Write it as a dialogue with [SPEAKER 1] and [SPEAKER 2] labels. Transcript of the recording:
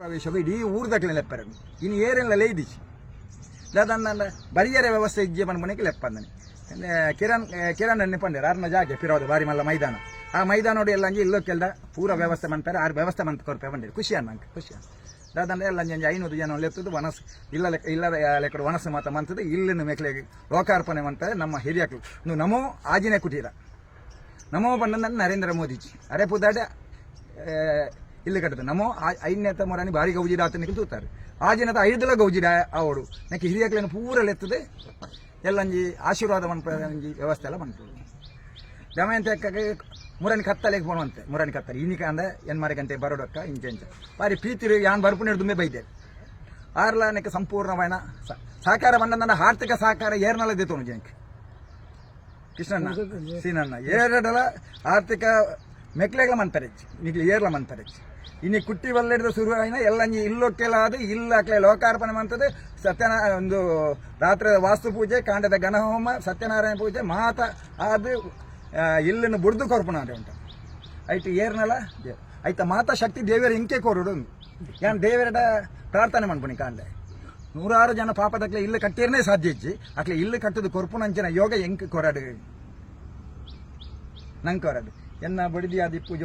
[SPEAKER 1] ಪ್ರವೇಶವು ಇಡೀ ಊರ್ದಕ್ಲೆ ಲೆಪ್ಪರ ಇನ್ನು ಏರೆಲ್ಲ ಲೇದಿಸಿ ದಾದನ್ನ ಬರಿಯರ ವ್ಯವಸ್ಥೆ ಇಜ್ಜೆ ಮನೆಗೆ ಲೆಪ್ಪಂದನೆ. ಕಿರಣ್ ಕಿರಣ್ ನೆನಪಂಡೆ ಅರ್ನ ಜಾಗೆ ಪಿರೋದು ಬಾರಿ ಮಲ್ಲ ಮೈದಾನ. ಆ ಮೈದಾನ ನೋಡಿ ಎಲ್ಲ ಅಂಜಿ ಇಲ್ಲೋ ಕೆಲ್ದ ಪೂರ ವ್ಯವಸ್ಥೆ ಮಾಡ್ತಾರೆ ಆರು ವ್ಯವಸ್ಥೆ ಮಂತ್ ಕೊರ್ಪೆ ಬಂದಿರಿ ಖುಷಿ ಅನ್ನಂಗೆ ಖುಷಿ ಅನ್ನ ದಾದಂಡ ಎಲ್ಲ ಅಂಜಿ ಐನೂರು ಜನ ಲೆತ್ತದು ವನಸ್ ಇಲ್ಲ ಲೆಕ್ಕ ಇಲ್ಲ ಲೆಕ್ಕ ವನಸ್ ಮಾತ ಮಂತದ್ದು ಇಲ್ಲಿನ ಮೇಕಲೆ ಲೋಕಾರ್ಪಣೆ ಮಾಡ್ತಾರೆ ನಮ್ಮ ಹಿರಿಯಕ್ಲು ನೀವು ನಮೋ ಆಜಿನೇ ಕುಟೀರ. ನಮೋ ಬಂದ ನರೇಂದ್ರ ಮೋದಿಜಿ. ಅರೆ ಪುದಾಡೆ ಇಲ್ಲಿ ಕಟ್ಟದ ನಮ್ಮ ಐನ್ಯತ ಮರಾನಿ ಭಾರಿ ಗೌಜಿಡ ಆತನಿಗೆ ತೂತಾರೆ ಆಜಿನದ ಐದಲ ಗೌಜಿಡ ಅವಳು ನಕ್ಕೆ ಹಿರಿಯಕ್ಲೇನು ಪೂರ ಲೆತ್ತದೆ ಎಲ್ಲಂಜಿ ಆಶೀರ್ವಾದ ಮನ್ಪಂಜಿ ವ್ಯವಸ್ಥೆ ಎಲ್ಲ ಬಂತು. ದಮಯಂತ ಮುರಾನಿ ಕತ್ತಲೆಗೆ ಮುರಾನಿ ಮುರನಿ ಕತ್ತಲೆ. ಇನ್ನಿಕ ಅಂದ ಎನ್ ಮಾರಿ ಗಂಟೆ ಬರೋಡಕ್ಕ ಇಂಚೆ ಇಂಚೆ ಬಾರಿ ಪ್ರೀತಿರು ಯಾನ್ ಬರ್ಪು ದುಮ್ಮೆ ಬೈದೆ. ಆರ್ಲ ನೆಕ್ಕೆ ಸಂಪೂರ್ಣವಾದ ಸ- ಸಹಕಾರ ಬಂದ ನನ್ನ ಆರ್ಥಿಕ ಸಹಕಾರ ಏರ್ನಲ್ಲ ದೇತೋನು ಜನಕ್ಕೆ ಕೃಷ್ಣಣ್ಣ ಸೀನಣ್ಣ. ಎರಡಲ ಆರ್ಥಿಕ ಮೆಕ್ಲೆಗಳ ಮಂತಾರೆ ನಿಗ್ಲಿ ಏರ್ಲ ಮಂತಾರೆ ಇನ್ನು ಕುಟ್ಟಿ ಬಲ್ಲೆಡ್ದ ಶುರುವಾಯಿನ ಎಲ್ಲ ಇಲ್ಲೊಕ್ಕೆಲಾದ ಇಲ್ಲಕ್ಲೆ ಲೋಕಾರ್ಪಣೆ ಮಾಡ್ತದೆ ಸತ್ಯನಾರಾಯಣ ಒಂದು ರಾತ್ರಿ ವಾಸ್ತು ಪೂಜೆ, ಕಾಂಡದ ಗಣಹೋಮ ಸತ್ಯನಾರಾಯಣ ಪೂಜೆ, ಮಾತ ಅದು ಇಲ್ಲನ್ನು ಇಲ್ಲಿನ ಬುಡ್ದು ಕೊರ್ಪಣ ಅದೇ ಉಂಟು. ಆಯ್ತು ಏರ್ನಲ್ಲ ಆಯ್ತ ಮಾತಾ ಶಕ್ತಿ ದೇವರ ಇಂಕೆ ಕೋರುಡು ಯಾನ್ ದೇವರಡ ಪ್ರಾರ್ಥನೆ ಮಾಡ್ಬನಿ ಕಾಂಡೆ. ನೂರಾರು ಜನ ಪಾಪದಕ್ಲೆ ಇಲ್ಲಿ ಕಟ್ಟಿರನೇ ಸಾಧ್ಯ ಇಜ್ಜಿ. ಅಕ್ಲೆ ಇಲ್ಲಿ ಕಟ್ಟದು ಕೊರ್ಪುನಂಚಿನ ಯೋಗ ಎಂಕ್ ಕೊರಡು. ನಂಗೆ ಕೊರಡು ಎನ್ನ ಬಡಿದಿ ಆದಿಪ್ಪು